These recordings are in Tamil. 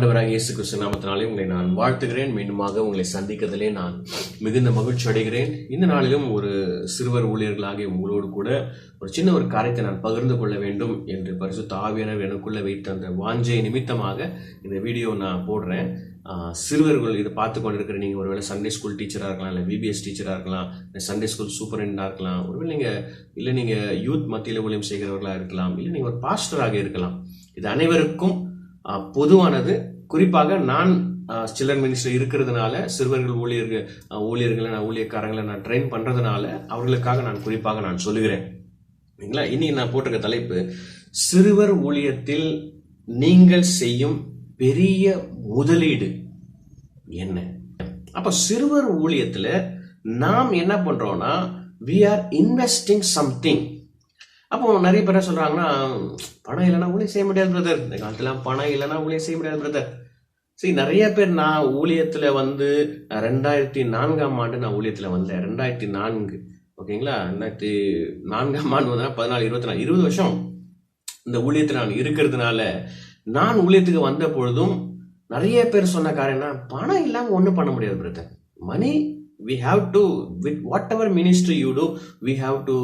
ஆண்டவராக இயேசு கிறிஸ்து நாமத்தினாலே உங்களை நான் வாழ்த்துகிறேன். மீண்டுமாக உங்களை சந்திக்கிறதுலே நான் மிகுந்த மகிழ்ச்சி அடைகிறேன். இந்த நாளிலும் ஒரு சிறுவர் ஊழியர்களாகிய உங்களோடு கூட ஒரு சின்ன ஒரு காரியத்தை நான் பகிர்ந்து கொள்ள வேண்டும் என்று பரிசு தாவியனர் எனக்குள்ள வைத்த அந்த வாஞ்சை நிமித்தமாக இந்த வீடியோ நான் போடுறேன். சிறுவர்கள் இதை பார்த்து கொண்டிருக்கிற நீங்கள் ஒருவேளை சண்டே ஸ்கூல் டீச்சராக இருக்கலாம் இல்லை விபிஎஸ் டீச்சராக இருக்கலாம் இல்லை சண்டே ஸ்கூல் சூப்பரண்டாக இருக்கலாம் ஒருவேளை நீங்கள் இல்லை நீங்கள் யூத் மத்தியில் ஊழியம் செய்கிறவர்களாக இருக்கலாம் இல்லை நீங்கள் ஒரு பாஸ்டராக இருக்கலாம். இது அனைவருக்கும் பொதுவானது. குறிப்பாக நான் சில்லர் மினிஸ்டர் இருக்கிறதுனால சிறுவர்கள் ஊழியர்கள் ஊழியர்களை நான் ஊழியக்காரங்களை நான் ட்ரெயின் பண்ணுறதுனால அவர்களுக்காக நான் குறிப்பாக நான் சொல்லுகிறேன். சரிங்களா இன்னைக்கு நான் போட்டிருக்க தலைப்பு சிறுவர் ஊழியத்தில் நீங்கள் செய்யும் பெரிய முதலீடு என்ன? அப்ப சிறுவர் ஊழியத்துல நாம் என்ன பண்றோம்னா வி ஆர் இன்வெஸ்டிங் சம்திங் அப்போ நிறைய பேர் சொல்றாங்கன்னா பணம் இல்லைன்னா ஊழியம் செய்ய முடியாது பிரதர் இந்த காலத்துல பணம் இல்லைன்னா ஊழியம் செய்ய முடியாது பிரதர் சரி நிறைய பேர் நான் ஊழியத்தில் வந்து ரெண்டாயிரத்தி நான்காம் ஆண்டு நான் ஊழியத்தில் வந்தேன். ரெண்டாயிரத்தி நான்கு ஓகேங்களா? ரெண்டாயிரத்தி நான்காம் ஆண்டு வந்தால் பதினாலு இருபத்தி நாலு இருபது வருஷம் இந்த ஊழியத்தில் நான் இருக்கிறதுனால நான் ஊழியத்துக்கு வந்த பொழுதும் நிறைய பேர் சொன்ன காரியம்னா பணம் இல்லாமல் ஒன்றும் பண்ண முடியாது brother money we have to with whatever ministry you do we have to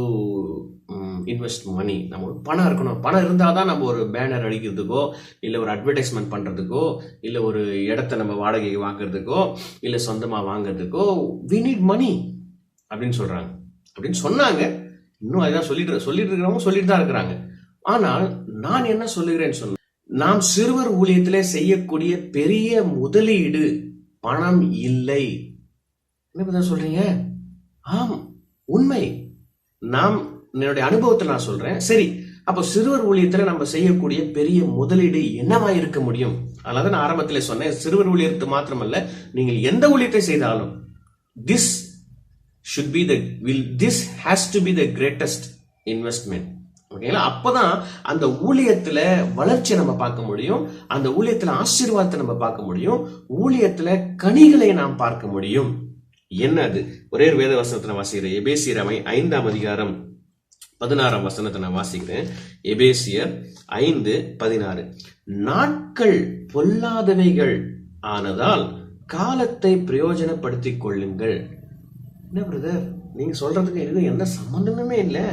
invest money நம்ம ஒரு பணம் இருக்கணும். பணம் இருந்தால் தான் நம்ம ஒரு பேனர் அடிக்கிறதுக்கோ இல்லை ஒரு அட்வர்டைஸ்மெண்ட் பண்ணுறதுக்கோ இல்லை ஒரு இடத்த நம்ம வாடகைக்கு வாங்குறதுக்கோ இல்லை சொந்தமாக வாங்குறதுக்கோ வி நீட் மணி அப்படின்னு சொல்கிறாங்க அப்படின்னு சொன்னாங்க. இன்னும் அதுதான் சொல்லிட்டு சொல்லிட்டு இருக்கிறவங்க சொல்லிட்டு தான் இருக்கிறாங்க. ஆனால் நான் என்ன சொல்லுகிறேன்னு சொன்னேன் நாம் சிறுவர் ஊழியத்திலே செய்யக்கூடிய பெரிய முதலீடு பணம் இல்லை. என்ன சொல்றீங்க? ஆம் உண்மை. நாம் என்னுடைய அனுபவத்தை நான் சொல்றேன். சரி அப்போ சிறுவர் ஊழியத்துல நம்ம செய்யக்கூடிய பெரிய முதலீடு என்னவா இருக்க முடியும்? அதனால நான் ஆரம்பத்தில் சொன்னேன் சிறுவர் ஊழியத்து மாத்திரமல்ல நீங்கள் எந்த ஊழியத்தை செய்தாலும் this should be the will this has to be the greatest investment ஓகேங்களா அப்பதான் அந்த ஊழியத்துல வளர்ச்சியை நம்ம பார்க்க முடியும் அந்த ஊழியத்துல ஆசீர்வாதத்தை நம்ம பார்க்க முடியும் ஊழியத்துல கனிகளை நாம் பார்க்க முடியும். என்ன அது ஒரே வேத வசனத்தை நான் வாசிக்கிறேன் ஐந்தாம் அதிகாரம் பதினாறாம் வசனத்தை நான் வாசிக்கிறேன். எபேசியர் ஐந்து பதினாறு. நாட்கள் பொல்லாதவைகள் ஆனதால் காலத்தை பிரயோஜனப்படுத்தி கொள்ளுங்கள். என்ன பிரதர் நீங்க சொல்றதுக்கு எதுவும் எந்த சம்பந்தமே இல்லை.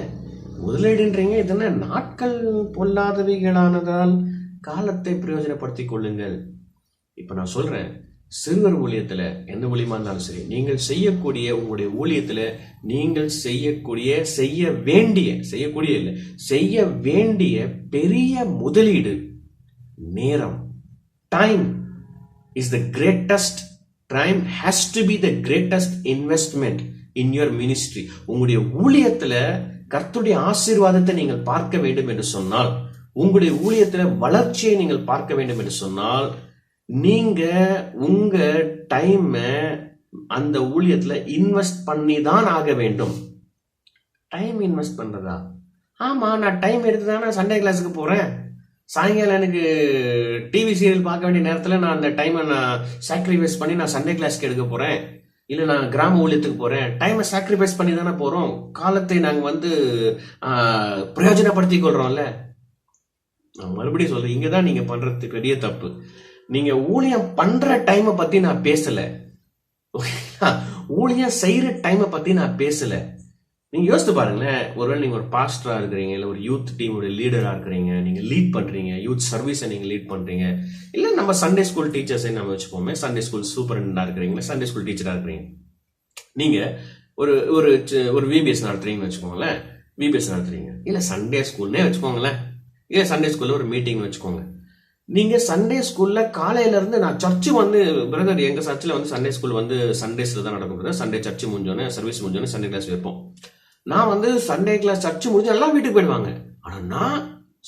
முதலீடுன்றீங்க இது நாட்கள் பொல்லாதவைகளானதால் காலத்தை பிரயோஜனப்படுத்தி கொள்ளுங்கள். இப்ப நான் சொல்றேன் சிறுவர் ஊழியத்தில் எந்த ஊழியமாக இருந்தாலும் சரி நீங்கள் செய்யக்கூடிய உங்களுடைய ஊழியத்தில் நீங்கள் செய்யக்கூடிய செய்ய வேண்டிய செய்யக்கூடிய இல்லை செய்ய வேண்டிய பெரிய முதலீடு நேரம் time is the greatest time has to be the greatest investment in your ministry உங்களுடைய ஊழியத்தில் கர்த்துடைய ஆசீர்வாதத்தை நீங்கள் பார்க்க வேண்டும் என்று சொன்னால் உங்களுடைய ஊழியத்தில் வளர்ச்சியை நீங்கள் பார்க்க வேண்டும் என்று சொன்னால் நீங்க உங்க டைம் அந்த ஊழியத்துல இன்வெஸ்ட் பண்ணி தான் ஆக வேண்டும். டைம் இன்வெஸ்ட் பண்றதா? ஆமா நான் டைம் எடுத்து தானே சண்டே கிளாஸுக்கு போறேன். சாயங்காலம் எனக்கு டிவி சீரியல் பார்க்க வேண்டிய நேரத்தில் நான் அந்த டைமை நான் சாக்ரிஃபைஸ் பண்ணி நான் சண்டே கிளாஸ்க்கு எடுக்க போறேன். இல்லை நான் கிராம ஊழியத்துக்கு போறேன். டைமை சாக்ரிஃபைஸ் பண்ணி தானே போறோம். காலத்தை நாங்கள் வந்து பிரயோஜனப்படுத்தி பிரயோஜனப்படுத்திக் கொள்றோம்ல. நான் மறுபடியும் சொல்றேன் இங்கே தான் நீங்க பண்றது பெரிய தப்பு. நீங்க ஊழியம் பண்ற டைமை பத்தி நான் பேசல. ஊழியம் செய்யற டைமை பத்தி நான் பேசல. நீங்க யோசித்து பாருங்களேன். ஒருவேளை நீங்க ஒரு பாஸ்டரா இருக்கிறீங்க இல்ல ஒரு யூத் டீமோட லீடரா இருக்கிறீங்க நீங்க லீட் பண்றீங்க யூத் சர்வீஸை நீங்க லீட் பண்றீங்க. இல்ல நம்ம சண்டே ஸ்கூல் டீச்சர்ஸை நம்ம வச்சுப்போமே. சண்டே ஸ்கூல் சூப்பரண்டா இருக்கிறீங்க சண்டே ஸ்கூல் டீச்சரா இருக்கிறீங்க. நீங்க ஒரு ஒரு ஒரு விபிஎஸ் நடத்துறீங்கன்னு வச்சுக்கோங்களேன். விபிஎஸ் நடத்துறீங்க. இல்ல சண்டே ஸ்கூல்னே வச்சுக்கோங்களேன். இல்ல சண்டே ஸ்கூல்ல ஒரு மீட்டிங் வச்சுக்கோங்க. நீங்க சண்டே ஸ்கூல்ல காலையில இருந்து நான் சர்ச்சு வந்து பிரதர் எங்க சர்ச்சில் வந்து சண்டே ஸ்கூல் வந்து சண்டேஸ்ல தான் நடக்கும் பிரதர் சண்டே சர்ச்சு முடிஞ்சோன்னே சர்வீஸ் முடிஞ்சோன்னே சண்டே கிளாஸ் வைப்போம். நான் வந்து சண்டே கிளாஸ் சர்ச்சு முடிஞ்சு எல்லாம் வீட்டுக்கு போயிடுவாங்க. ஆனா நான்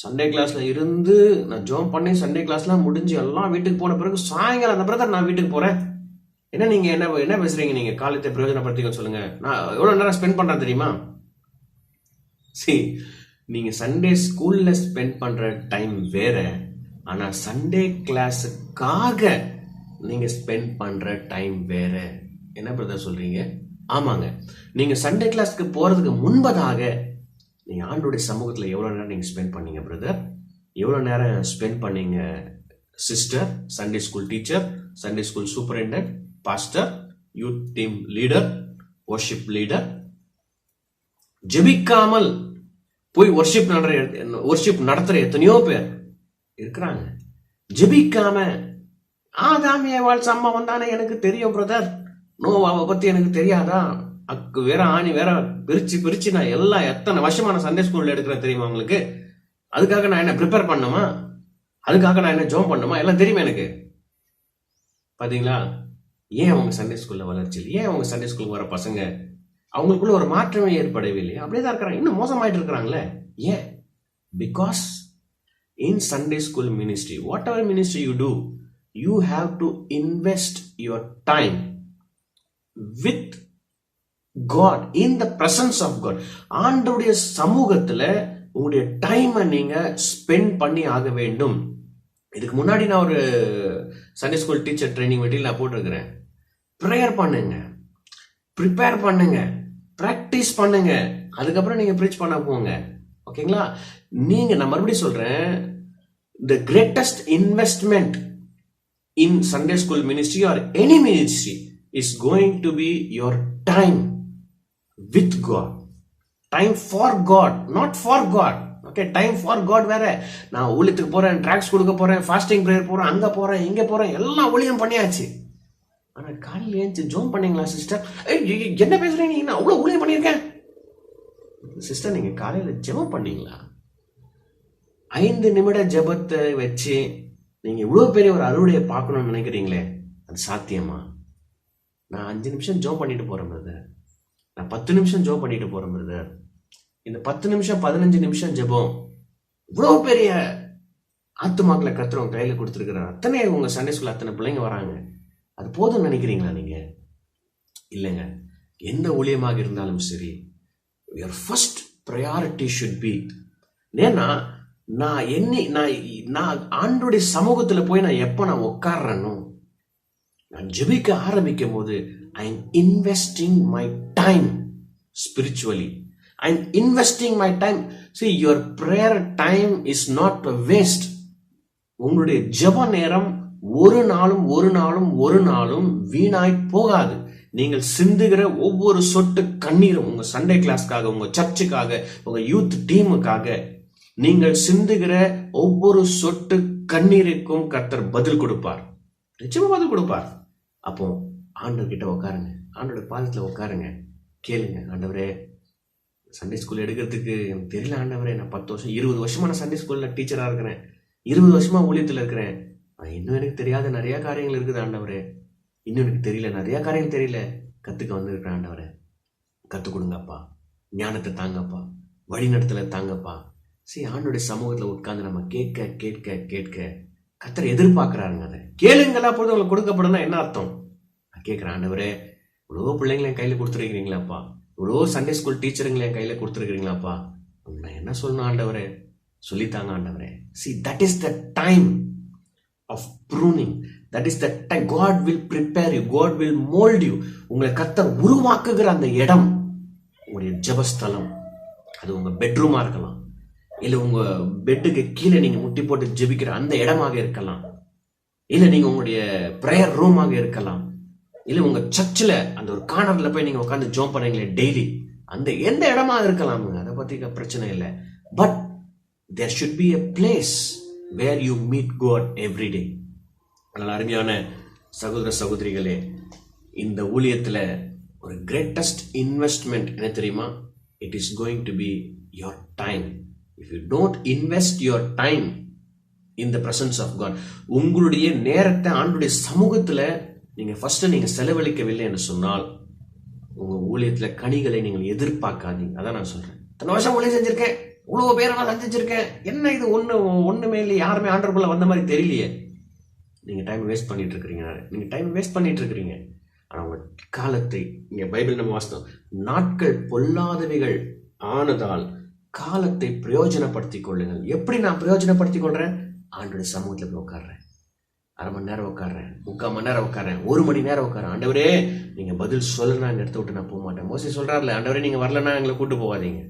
சண்டே கிளாஸ்ல இருந்து நான் ஜோம் பண்ணி சண்டே கிளாஸ்லாம் முடிஞ்சு எல்லாம் வீட்டுக்கு போன பிறகு சாயங்காலம் அந்த பிரதர் நான் வீட்டுக்கு போறேன். என்ன நீங்க என்ன என்ன பேசுறீங்க நீங்க? காலத்தை பிரயோஜனப்படுத்திக்க சொல்லுங்க. நான் எவ்வளவு நேரம் ஸ்பெண்ட் பண்றேன் தெரியுமா? சரி நீங்க சண்டே ஸ்கூல்ல ஸ்பெண்ட் பண்ற டைம் வேற. ஆனால் சண்டே கிளாஸுக்காக நீங்கள் ஸ்பெண்ட் பண்ணுற டைம் வேறு. என்ன பிரதர் சொல்கிறீங்க ஆமாங்க. நீங்கள் சண்டே கிளாஸ்க்கு போகிறதுக்கு முன்பதாக நீங்கள் ஆண்டுடைய சமூகத்தில் எவ்வளோ நேரம் நீங்கள் ஸ்பெண்ட் பண்ணீங்க பிரதர் எவ்வளோ நேரம் ஸ்பெண்ட் பண்ணீங்க sister Sunday school teacher Sunday school superintendent pastor youth team leader worship leader ஜெபிக்காமல் போய் ஒர்ஷிப் நடத்துற ஒர்ஷிப் நடத்துகிற எத்தனையோ பேர் இருக்கிறாங்க. ஜெபிக்காம ஆதாம் ஏவாள் சம்பவம் தானே எனக்கு தெரியும் பிரதர் நோவாவை பத்தி எனக்கு தெரியாதா? அக்கு வேற ஆணி வேற பிரிச்சு பிரிச்சு நான் எல்லாம் எத்தனை வருஷமான சண்டே ஸ்கூல்ல எடுக்கிறேன் தெரியுமா உங்களுக்கு? அதுக்காக நான் என்ன ப்ரிப்பேர் பண்ணுமா? அதுக்காக நான் என்ன ஜோம் பண்ணுமா? எல்லாம் தெரியுமா எனக்கு? பாத்தீங்களா? ஏன் அவங்க சண்டே ஸ்கூல்ல வளர்ச்சி இல்லை? ஏன் அவங்க சண்டே ஸ்கூலுக்கு வர பசங்க? அவங்களுக்குள்ள ஒரு மாற்றமே ஏற்படவே இல்லையா. அப்படியே தான் இருக்கிறாங்க. இன்னும் மோசமாயிட்டு இருக்கிறாங்களே. ஏன்? Because in Sunday school ministry whatever ministry you do you have to invest your time with God in the presence of God ஆண்டருடைய சமூகத்தில் உங்களுடைய டைமை நீங்கள் ஸ்பெண்ட் பண்ணி ஆக வேண்டும். இதுக்கு முன்னாடி நான் ஒரு Sunday school teacher training material நான் போட்டிருக்கிறேன். ப்ரேயர் பண்ணுங்க. ப்ரிப்பேர் பண்ணுங்க. ப்ராக்டிஸ் பண்ணுங்க. அதுக்கப்புறம் நீங்கள் ப்ரீச் பண்ண போங்க. ஓகேங்களா? நீங்க நான் மறுபடியும் சொல்றேன் the greatest investment in Sunday school ministry or any ministry is going to be your time with God time for God not for God okay time for God வேற. நான் ஊழியத்துக்கு போறேன் ட்ராக்ஸ் கொடுக்க போறேன் ஃபாஸ்டிங் ப்ரேயர் போறேன் அங்க போறேன் இங்க போறேன் எல்லாம் ஊழியம் பண்ணியாச்சு. ஆனா காலையில் ஏஞ்சி ஜோம் பண்ணீங்களா சிஸ்டர் என்ன பேசுறீங்க நீங்க? நான் அவ்வளவு ஊழியம் பண்ணியிருக்கேன். சிஸ்டர் நீங்கள் காலையில் ஜெபம் பண்ணீங்களா? ஐந்து நிமிட ஜெபத்தை வச்சு நீங்கள் இவ்வளோ பெரிய ஒரு அறுவடையை பார்க்கணும்னு நினைக்கிறீங்களே அது சாத்தியமா? நான் அஞ்சு நிமிஷம் ஜோம் பண்ணிட்டு போகிறேன் பிரதர் நான் பத்து நிமிஷம் ஜோ பண்ணிட்டு போகிறேன் பிரதர் இந்த பத்து நிமிஷம் பதினஞ்சு நிமிஷம் ஜெபம் இவ்வளோ பெரிய ஆத்துமாக்களை கத்துறவங்க கையில் கொடுத்துருக்குறாங்க அத்தனை உங்கள் சண்டே ஸ்கூல் அத்தனை பிள்ளைங்க வராங்க. அது போதும்னு நினைக்கிறீங்களா நீங்கள் இல்லைங்க. எந்த ஊழியமாக இருந்தாலும் சரி your first priority should be ஏன்னா நான் என்ன நான் நான் ஆண்டுடைய சமூகத்தில் போய் நான் எப்போ நான் உட்கார்றேனோ நான் ஜெபிக்க ஆரம்பிக்கும் போது I am investing my time spiritually I am investing my time see your prayer time is not a waste உங்களுடைய ஜெப நேரம் ஒரு நாளும் ஒரு நாளும் ஒரு நாளும் வீணாய் போகாது. நீங்கள் சிந்துகிற ஒவ்வொரு சொட்டு கண்ணீரும் உங்க சண்டே கிளாஸ்க்காக உங்க சர்ச்சுக்காக உங்க யூத் டீமுக்காக நீங்கள் சிந்துகிற ஒவ்வொரு சொட்டு கண்ணீருக்கும் கர்த்தர் பதில் கொடுப்பார். நிச்சயமா பதில் கொடுப்பார். அப்போ ஆண்டவர் கிட்ட உட்காருங்க. ஆண்டோட பாலத்தில் உட்காருங்க. கேளுங்க ஆண்டவரே சண்டே ஸ்கூல் எடுக்கிறதுக்கு எனக்கு தெரியல ஆண்டவரே. நான் பத்து வருஷம் இருபது வருஷமா நான் சண்டே ஸ்கூலில் டீச்சராக இருக்கிறேன். இருபது வருஷமா ஊழியத்தில் இருக்கிறேன். இன்னும் எனக்கு தெரியாத நிறையா காரியங்கள் இருக்குது ஆண்டவரே. இன்னும் எனக்கு தெரியல. நிறையா காரியம் தெரியல. கற்றுக்க வந்திருக்கிறேன் ஆண்டவரே. கற்றுக் கொடுங்கப்பா. ஞானத்தை தாங்கப்பா. வழிநடத்தல தாங்கப்பா. சரி ஆண்டோடைய சமூகத்தில் உட்காந்து நம்ம கேட்க கேட்க கேட்க கத்தரை எதிர்பார்க்குறாருங்க அதை. கேளுங்களா போது உங்களுக்கு கொடுக்கப்படும்னா என்ன அர்த்தம்? நான் கேட்குறேன் ஆண்டவரே இவ்வளோ பிள்ளைங்களை என் கையில் கொடுத்துருக்கிறீங்களாப்பா. இவ்வளோ சண்டே ஸ்கூல் டீச்சருங்களை என் கையில் கொடுத்துருக்கிறீங்களாப்பா. நான் என்ன சொல்லணும் ஆண்டவரே? சொல்லித்தாங்க ஆண்டவரே. See that is the time of pruning that is the time God will prepare you God will mould you உங்களை கத்தர் உருவாக்குகிற அந்த இடம் உங்களுடைய ஜெபஸ்தலம். அது உங்கள் பெட்ரூமாக இருக்கலாம். இல்லை உங்கள் பெட்டுக்கு கீழே நீங்கள் முட்டி போட்டு ஜெபிக்கிற அந்த இடமாக இருக்கலாம். இல்லை நீங்கள் உங்களுடைய ப்ரேயர் ரூமாக இருக்கலாம். இல்லை உங்கள் சர்ச்சில் அந்த ஒரு கார்னரில் போய் நீங்கள் உட்காந்து ஜோம் பண்ணீங்களே டெய்லி அந்த எந்த இடமா இருக்கலாமுங்க அதை பற்றி பிரச்சனை இல்லை. But there should be a place where you meet God every day அதனால் அருமையான சகோதர சகோதரிகளே இந்த ஊழியத்தில் ஒரு கிரேட்டஸ்ட் இன்வெஸ்ட்மெண்ட் என்ன தெரியுமா? It is going to be your time if you don't invest your time in the presence of God உங்களுடைய நேரத்தை ஆண்டுடைய சமூகத்தில் நீங்கள் ஃபஸ்ட்டு நீங்கள் செலவழிக்கவில்லை என்று சொன்னால் உங்கள் ஊழியத்தில் கனிகளை நீங்கள் எதிர்பார்க்காதீங்க. அதான் நான் சொல்கிறேன் இத்தனை வருஷம் ஊழியம் செஞ்சுருக்கேன். இவ்வளோ பேரை நான் சந்திச்சிருக்கேன். என்ன இது ஒன்று ஒன்றுமே இல்லை யாருமே ஆண்டர்புள்ள வந்த மாதிரி தெரியலையே. நீங்கள் டைம் வேஸ்ட் பண்ணிட்டு இருக்கிறீங்க நீங்கள் டைம் வேஸ்ட் பண்ணிட்டு இருக்கிறீங்க. ஆனால் உங்கள் காலத்தை இங்கே பைபிள் நம்ம வாசித்தோம். நாட்கள் பொல்லாதவைகள் ஆனதால் காலத்தை பிரயோஜனப்படுத்திக் கொள்ளுங்கள். எப்படி நான் பிரயோஜனப்படுத்தி கொள்கிறேன் ஆண்டோட சமூகத்தில் போய் உட்காடுறேன் அரை மணி நேரம் உட்கார்றேன். முக்கால் மணி நேரம் உட்காரேன் ஒரு மணி நேரம் உட்காரேன் ஆண்டவரே நீங்கள் பதில் சொல்லனா இந்த இடத்த விட்டு நான் போக மாட்டேன். மோசி சொல்கிறார்ல ஆண்டவரே நீங்கள் வரலன்னா எங்களை கூட்டு போகாதீங்க.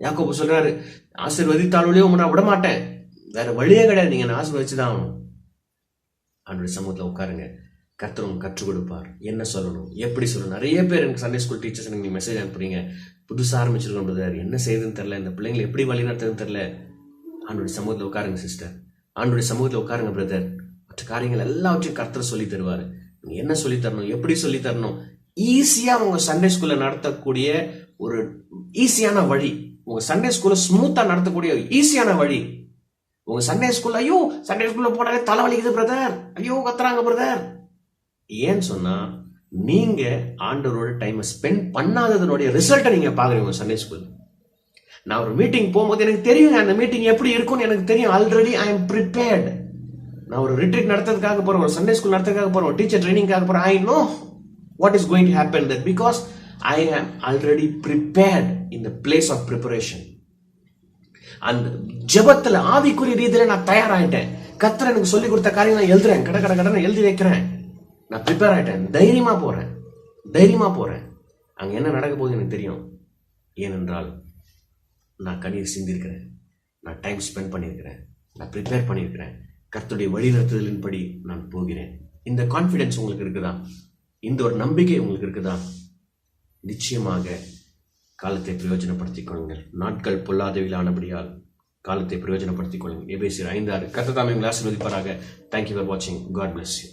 யாக்கோப்பு சொல்றாரு ஆசீர்வதித்தாலுடைய உங்களை நான் விட மாட்டேன் வேற வழியே கிடையாது. நீங்க ஆசிர்வதிச்சுதான் ஆசீர்வதிச்சு தான் ஆகணும். ஆண்டோடைய சமூகத்தில் உட்காருங்க. கர்த்தர் கற்றுக் கொடுப்பார். என்ன சொல்லணும்? எப்படி சொல்லணும்? நிறைய பேர் எனக்கு சண்டே ஸ்கூல் டீச்சர்ஸ் எனக்கு நீங்கள் மெசேஜ் அனுப்புறீங்க. புதுசாக ஆரம்பிச்சிருக்கோம் பிரதர் என்ன செய்யுதுன்னு தெரில இந்த பிள்ளைங்களை எப்படி வழி நடத்துறதுன்னு தெரில ஆண்டுடைய சமூகத்தில் உட்காருங்க சிஸ்டர் ஆண்டுடைய சமூகத்தில் உட்காருங்க பிரதர் மற்ற காரியங்கள் எல்லாவற்றையும் கர்த்தர் சொல்லி தருவார். நீங்கள் என்ன சொல்லி தரணும்? எப்படி சொல்லி தரணும்? ஈஸியாக உங்கள் சண்டே ஸ்கூல்ல நடத்தக்கூடிய ஒரு ஈஸியான வழி. உங்க சண்டே ஸ்கூலை ஸ்மூத்தா நடத்தக்கூடிய ஈஸியான வழி. உங்க சண்டே ஸ்கூல்ல ஐயோ சண்டே ஸ்கூல்ல போனாலே தலைவலிக்குது பிரதர் ஐயோ கத்துறாங்க பிரதர் ஏன்னு சொன்னா நீங்க ஆண்டவரோட டைமை ஸ்பெண்ட் பண்ணாததனுடைய ரிசல்ட்டை நீங்க பாக்குறீங்க உங்க சண்டே ஸ்கூல் நான் ஒரு மீட்டிங் போகும்போது எனக்கு தெரியும் அந்த மீட்டிங் எப்படி இருக்கும்னு எனக்கு தெரியும். ஆல்ரெடி ஐ எம் ப்ரிப்பேர்டு நான் ஒரு ரிட்ரீட் நடத்துறதுக்காக போறேன் ஒரு சண்டே ஸ்கூல் நடத்துறதுக்காக போறேன் டீச்சர் ட்ரைனிங்காக போறேன். I know what is going to happen that because I am already prepared in the place of preparation அந்த ஜபத்தில் ஆவிக்குரிய ரீதியில் நான் தயாராகிட்டேன் கத்தர் எனக்கு சொல்லி கொடுத்த காரியம் நான் எழுதுறேன். கட கட கடனை எழுதி வைக்கிறேன். நான் ப்ரிப்பேர் ஆகிட்டேன் தைரியமாக போகிறேன் தைரியமாக போகிறேன் அங்கே என்ன நடக்க போகுது எனக்கு தெரியும். ஏனென்றால் நான் கண்ணீர் சிந்திருக்கிறேன். நான் டைம் ஸ்பெண்ட் பண்ணியிருக்கிறேன் நான் ப்ரிப்பேர் பண்ணியிருக்கிறேன் கர்த்துடைய வழிநடத்துதலின்படி நான் போகிறேன். இந்த கான்ஃபிடென்ஸ் உங்களுக்கு இருக்குதா? இந்த ஒரு நம்பிக்கை உங்களுக்கு இருக்குதா? நிச்சயமாக காலத்தை பிரயோஜனப்படுத்திக் கொள்ளுங்கள். நாட்கள் பொல்லாதவிலானபடியால் காலத்தை பிரயோஜனப்படுத்திக் கொள்ளுங்கள். எபேசியர் ஐந்தாறு கத்த தாமே உங்களை ஆசீர்வதிப்பாராக. தேங்க்யூ ஃபார் வாட்சிங் காட் பிளஸ் யூ